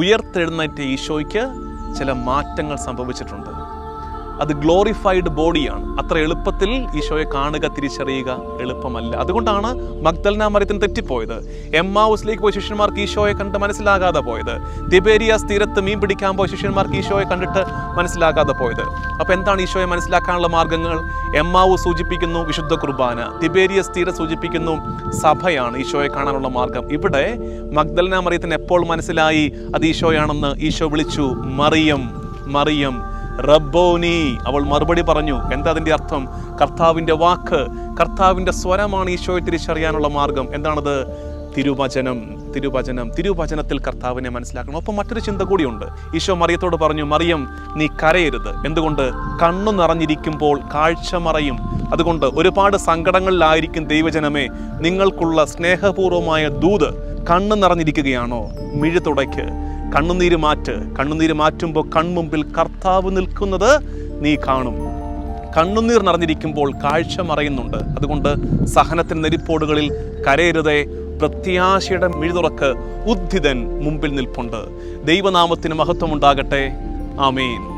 ഉയർത്തെഴുന്നേറ്റ ഈശോയ്ക്ക് ചില മാറ്റങ്ങൾ സംഭവിച്ചിട്ടുണ്ട്. അത് ഗ്ലോറിഫൈഡ് ബോഡിയാണ് അത്ര എളുപ്പത്തിൽ ഈശോയെ കാണുക തിരിച്ചറിയുക എളുപ്പമല്ല. അതുകൊണ്ടാണ് മഗ്ദൽന മറിയത്തിന് തെറ്റിപ്പോയത്. എമ്മാവൂസിലേക്ക് പോയ ശിഷ്യന്മാർക്ക് ഈശോയെ കണ്ട് മനസ്സിലാകാതെ പോയത്. തിബേരിയാസ് തീരത്ത് മീൻ പിടിക്കാൻ പോയ ശിഷ്യന്മാർക്ക് ഈശോയെ കണ്ടിട്ട് മനസ്സിലാകാതെ പോയത്. അപ്പോൾ എന്താണ് ഈശോയെ മനസ്സിലാക്കാനുള്ള മാർഗങ്ങൾ? എമ്മാവു സൂചിപ്പിക്കുന്നു വിശുദ്ധ കുർബാന തിബേരിയസ് തീരെ സൂചിപ്പിക്കുന്നു സഭയാണ് ഈശോയെ കാണാനുള്ള മാർഗം. ഇവിടെ മഗ്ദലന മറിയത്തിന് എപ്പോൾ മനസ്സിലായി അത് ഈശോയാണെന്ന്? ഈശോ വിളിച്ചു മറിയം മറിയം റബ്ബോനി. അവൾ മറുപടി പറഞ്ഞു എന്താ അതിന്റെ അർത്ഥം? കർത്താവിന്റെ വാക്ക് കർത്താവിന്റെ സ്വരമാണ് ഈശോയെ തിരിച്ചറിയാനുള്ള മാർഗം. എന്താണത്? തിരുവചനം തിരുവചനം തിരുവചനത്തിൽ കർത്താവിനെ മനസ്സിലാക്കണം. ഒപ്പം മറ്റൊരു ചിന്ത കൂടിയുണ്ട്. ഈശോ മറിയത്തോട് പറഞ്ഞു മറിയം നീ കരയരുത്. എന്തുകൊണ്ട്? കണ്ണു നിറഞ്ഞിരിക്കുമ്പോൾ കാഴ്ച മറയും. അതുകൊണ്ട് ഒരുപാട് സങ്കടങ്ങളിലായിരിക്കും ദൈവജനമേ നിങ്ങൾക്കുള്ള സ്നേഹപൂർവമായ ദൂത് കണ്ണു നിറഞ്ഞിരിക്കുകയാണോ? മിഴി തുടയ്ക്ക്. കണ്ണുനീര് മാറ്റ്. കണ്ണുനീര് മാറ്റുമ്പോൾ കൺമുമ്പിൽ കർത്താവ് നിൽക്കുന്നത് നീ കാണും. കണ്ണുനീർ നിറഞ്ഞിരിക്കുമ്പോൾ കാഴ്ച മറയുന്നുണ്ട്. അതുകൊണ്ട് സഹനത്തിന്റെ നെരിപ്പോടുകളിൽ കരയരുതേ. പ്രത്യാശയുടെ മിഴുതുറക്ക് ഉദ്ധിതൻ മുമ്പിൽ നിൽപ്പുണ്ട്. ദൈവനാമത്തിന് മഹത്വമുണ്ടാകട്ടെ. ആമേൻ.